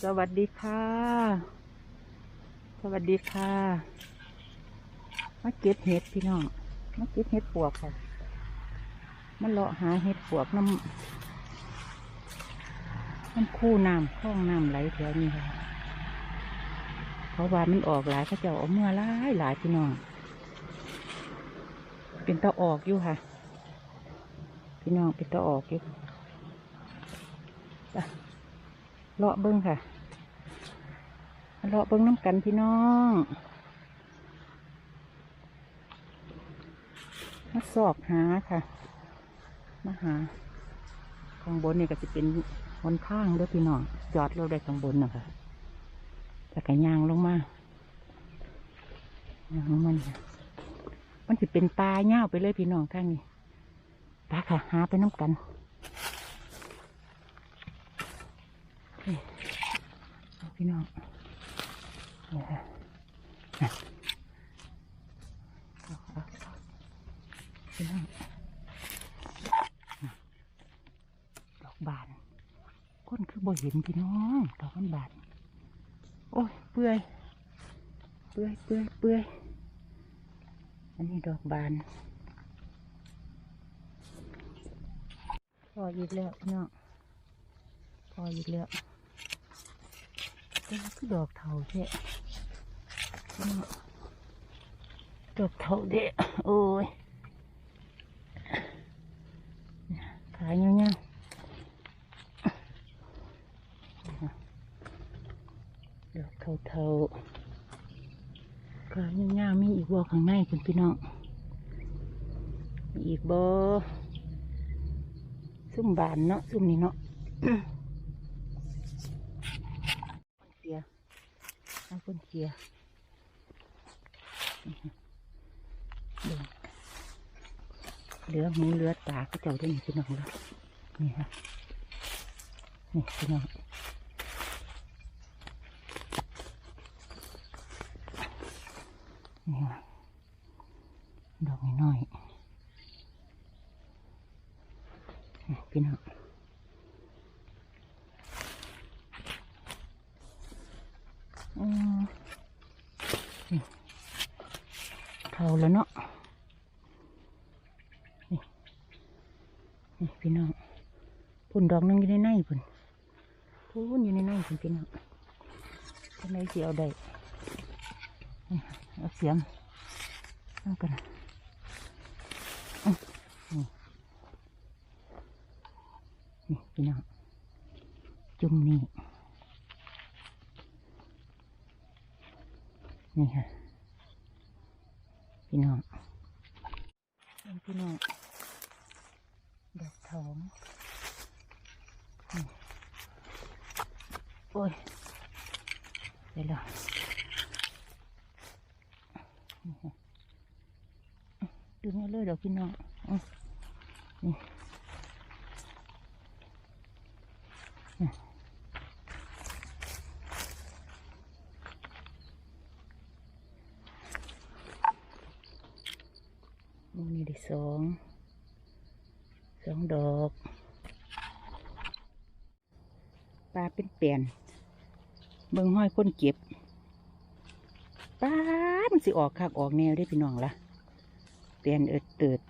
สวัสดีค่ะ สวัสดีค่ะ มาเก็บเห็ดพี่น้อง มาเก็บเห็ดปวกค่ะมาเลาะหาเห็ดปวกน้ำมันคู่น้ำคลองน้ำไหลแถวนี้ค่ะเขาว่ามันออกหลายเขาเจะเอาเมื่อหลายหลายพี่น้อง เป็นตะออกอยู่ค่ะ พี่น้องเป็นตะออกอยู่ไป เลาะเบิ้งค่ะเลาะเบิ้งน้ำกันพี่น้องมาสอกหาค่ะมาหาข้างบนนี่ก็จะเป็นบนข้างด้วยพี่น้องจอดเราได้ข้างบนนะคะแต่กระยางลงมายางมันมันจะเป็นปลาเง่าวไปเลยพี่น้องข้างนี้ตาค่ะหาไปน้ำกันเอา พี่น้องนี่ค่ะพี่น้องดอกบานก้นคือบ่เห็นพี่น้องดอกมันบานโอ้ยเปื่อยเปื่อยเปื่อยเปื่อยอันนี้ดอกบานพออีกแล้วพี่น้องพออีกแล้ว คือดอกเถาแท้พี่น้องดอกเถาเด้โอ้ยขายเงี้ยดอกเทาๆขายเงี้ยมีอีกบ่ข้างในคุณพี่น้องมีอีกบ่ซุ่มบานเนาะซุ่มนี่เนาะ ลียเอาคนเคียเบิ่งเหลือหูเหลือตาก็เจ้าได้นี่พี่น้องแล้วนี่ฮะนี่พี่น้องนี่ฮะดอกน้อยๆนี่พี่น้องอืมนี่เท่า แล้วเนาะนี่พี่น้องพุ่นดอกนึงอยู่ในในพุ่นพุ่นอยู่ในในพุ่นพี่น้องทำไมเสียเอาได้เอาเสียมเอากันอ๋อนี่นี่พี่น้องจุ่มนี่นี่ค่ะ พี่น้องพี่น้องดอกทองโอ้ยเดี๋ยวละนี่ฮะดึงเอาเลยดอกพี่น้องอืมนี่ นี่นี่ได้สองสองดอก ปลาเป็นเปลี่ยน เบิ่งห้อยคนเก็บปลามันสิออกคักออกแนวได้พี่น้องละเปลี่ยนเอิดเติด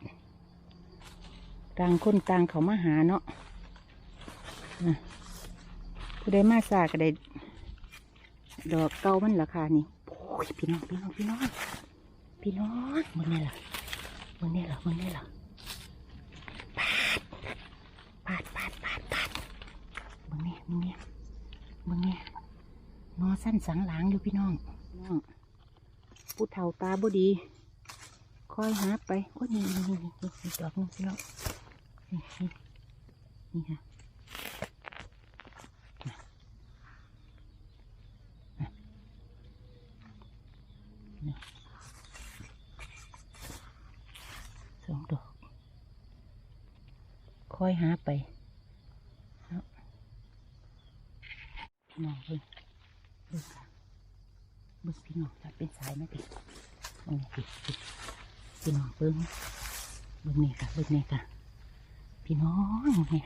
ต่างคนต่างเขามาหาเนาะนะผู้ใดมาสาก็ได้ดอกเก่ามันราคานี่โอ้ยพี่น้องพี่น้องพี่น้องพี่น้องมึงนี่ล่ะ มึงนี่หรอมึงนี่หรอปาดปาดปาดปาดปาดมึงเนี่ยมึงเนี่ยมึงเนี่ยนอสั้นสังหลังอยู่พี่น้องน้องผู้เฒ่าตาบ่ดีคอยหาไปโอ้ยนี่นี่นี่นี่นี่ดอกนึงพี่น้องนี่นี่นี่ค่ะน่ะน่ะนี่สองดอก คอยหาไปเนาะพี่น้องเพิ่งบิ่งค่ะเบิ่งพี่น้องถ้าเป็นสายไหมพี่โอ้พี่พี่พี่น้องเบิ่งเบิ่งนี่ค่ะบิ่งนี่ค่ะพี่น้องเนี่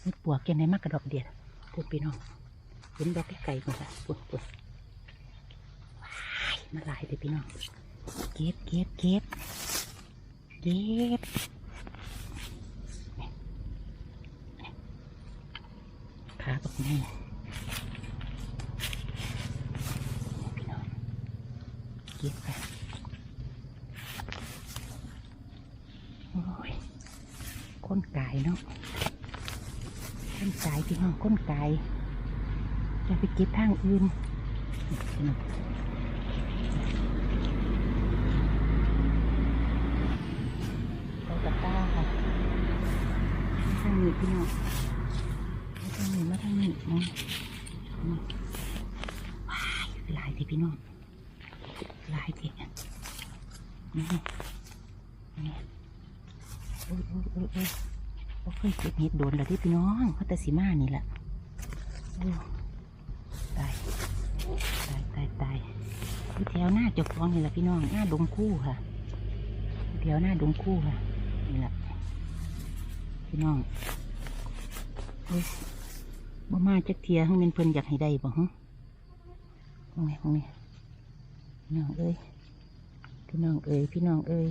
เฮ็ดปวกแกไหนมากกระดอกเดียดพูดพี่น้องห็นดอกไก่ก่อนค่ะปุ่นปุ่นว้ายมาหลายเลยพี่น้องเก็บเก็บเก็บเก็บขา บักแน่พี่น้องเก็บค่ะโอ้ยก้นกายเนาะก้นกายพี่น้องก้นไกายจะไปเก็บทางอื่นพี่น้องต้าค่ะมาทางนี้พี่น้อง ลายทีพี่น้องหลายทีนี่นี่โอ้ยโอ้ยโอ้ยโอ้ยโอ้ยเก็บเห็ดโดนแล้วที่พี่น้องเขาแต่สีมานี่แหละตายตายตายตายที่แถวหน้าจกฟองนี่แหละพี่น้องหน้าดงคู่ค่ะเดี๋ยวหน้าดงคู่ค่ะนี่แหละพี่น้องเฮ้ย บ่มาจักเทียข้งเป็นเพิ่นอยากให้ได้บ่ฮะตรงนี้ตรงนี้น้องเอ้ยพี่น้องเอ้ยพี่น้องเอ้ย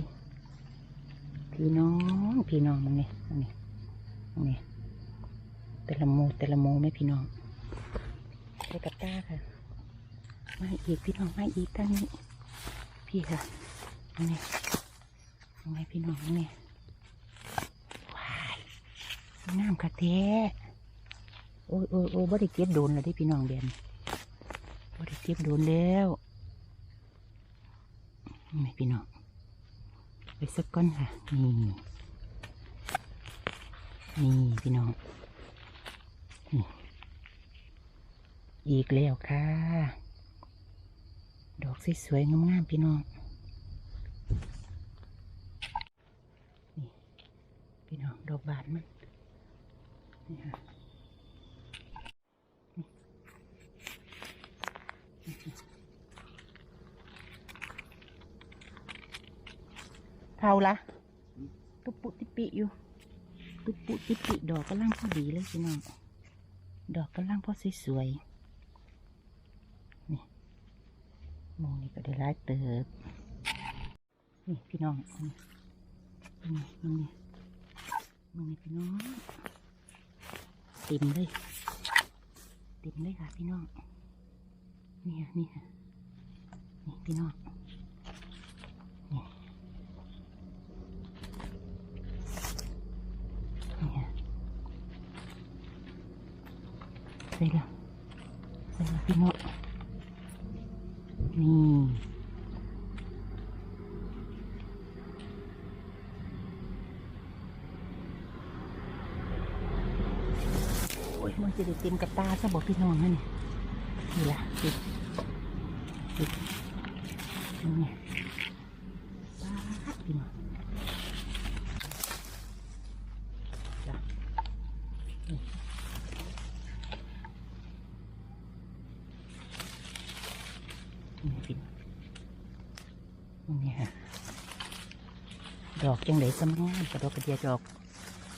พี่น้องพี่น้องมึงนี่ตรงนี้ตรงนี้แต่ละโมแต่ละโมไหมพี่น้องไปกับตาค่ะมาอีกพี่น้องมาอีกตั้งนี้พี่ค่ะตรงนี้ทำไมพี่น้องเนี่ยว้ายน้ำกระเทะ โอ้ยโอ้ยโอ้ยบ่ได้เก็บโดนแล้วที่พี่น้องเดนบ่ได้เก็บโดนแล้วนี่พี่น้องไปสักก้อนค่ะ นี่นี่พี่น้องนี่อีกแล้วค่ะ ดอกสวยๆงามๆพี่น้องนี่พี่น้องดอกบานมันนี่ค่ะ เท่าละตุปุติปิอยู่ ตุปุติปิดอกกำลังพอดีเลยพี่น้องดอกกำลังพอสวยๆนี่โมนี่ก็ได้ร้ายเติบนี่พี่น้องนี่นี่นี่มึงนี่พี่น้องเต็มเลยเต็มเลยค่ะพี่น้องนี่ค่ะนี่ค่ะนี่พี่น้องนี่นี่ค่ะใส่ละ ใส่ละพี่น้องนี่โอ้ยมันจะได้เต็มกับตาซะบอกพี่น้องนะนี่นี่ล่ะดิดติดนี่ไงปาพี่น้องจ้ะนี่นี่พี่น้องนี่ฮะ ดอกจังไดสำงามกระดอกกระเดียดอก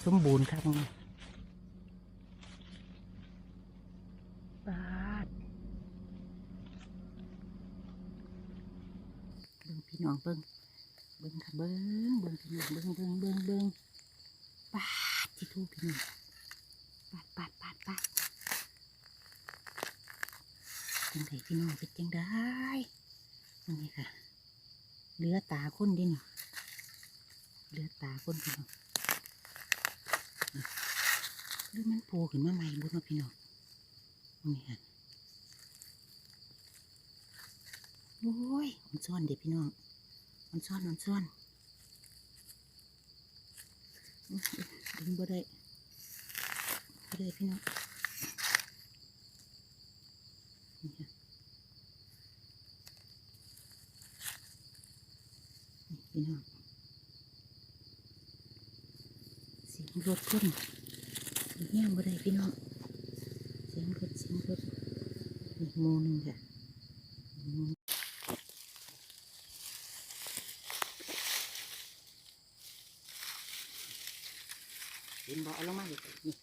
สมบูรณ์ครับบาดเบิ่งพี่น้องเบิ่งเบิ่งค่ะเบิ่งเบิ่งพี่น้องเบิ่งเบิ่งเบิ่งเบิ่งปาดที่ทูพี่น้องปาดปาดปาดปาดจังไดพี่น้องเป็นจังได้นนี้ค่ะเหลือตาคนดินี่ เหลือตาคนพี่น้องหรือมันโผล่ขึ้นมาใหม่บุญมาพี่น้องนี่ค่ะโอ้ยมันซ่อนเด็กพี่น้องมันซ่อนมันซ่อนอุ๊ยดึงบ่ได้บ่ได้พี่น้องนี่ค่ะนี่พี่น้อง เสียง รถขึ้นเงี้ยบ่ได้พี่น้อง เสียงรถเสียงรถอีกโมนึงค่ะโมงเห็นบอกเอาลงมาดินี่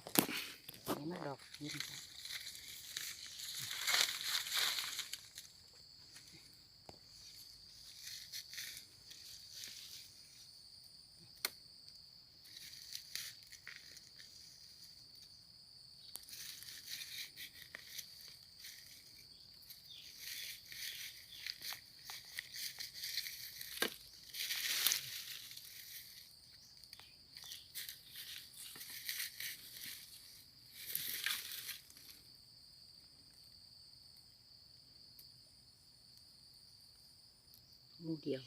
เห็นมาดอกนี่ค่ะ เดียว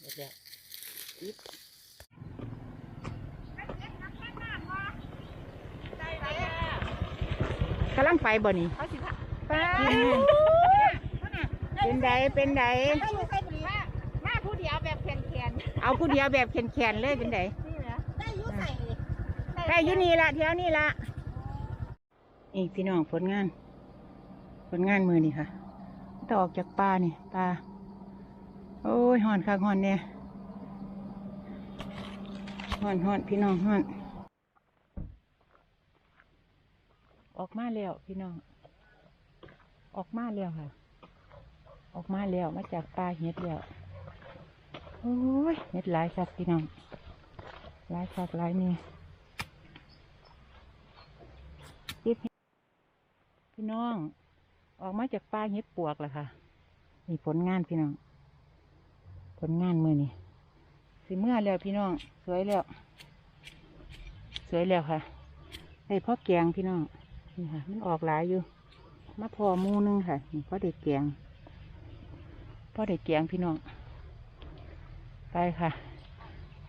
เดี๋ยวเดี๋ยวอิ๊บกำลังไปบ่นี่เขาสิพาป้าเป็นไดเป็นไดไม่รู้ใครบริมามาผู้เดียวแบบแขนเอาผู้เดียวแบบแขนๆเลยเป็นไดๆนี่นะได้ยุ่ใส่แค่อยู่นี่ละเที่ยวนี่ละนี่พี่น้องผลงาน ผลงานมือนี่ค่ะต่อออกจากป่านี่ป่าโอ้ยห่อนคักห่อนเนี่ยห่อนห่อนพี่น้องห่อน ออกมาแล้วพี่น้อง ออกมาแล้วค่ะ ออกมาแล้วมาจากป่าเห็ดแล้วโอ้ยเห็ดหลายสักพี่น้องหลายสักหลายนี่พี่น้อง ออกมาจากป่าเห็ดปวกแหละค่ะนี่ผลงานพี่น้อง ผลงานมือนี่สิเมื่อแล้วพี่น้อง สวยแล้ว สวยแล้วค่ะได้พ่อแกงพี่น้องนี่ค่ะ มันออกหลายอยู่ มาพอมูนึงค่ะนี่พ่อเด็กแกงพ่อเด็กแกงพี่น้อง ไปค่ะ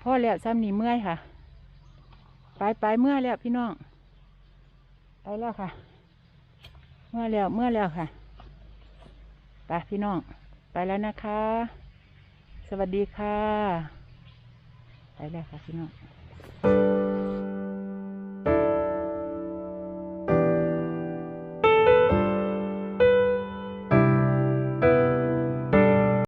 พ่อแล้วซ้ำนี่เมื่อยค่ะ ไปไปเมื่อแล้วพี่น้อง ไปแล้วค่ะ มื่อแล้วเมื่อแล้วค่ะไปพี่น้อง ไปแล้วนะคะ สวัสดีค่ะ ไปแล้วค่ะพี่น้อง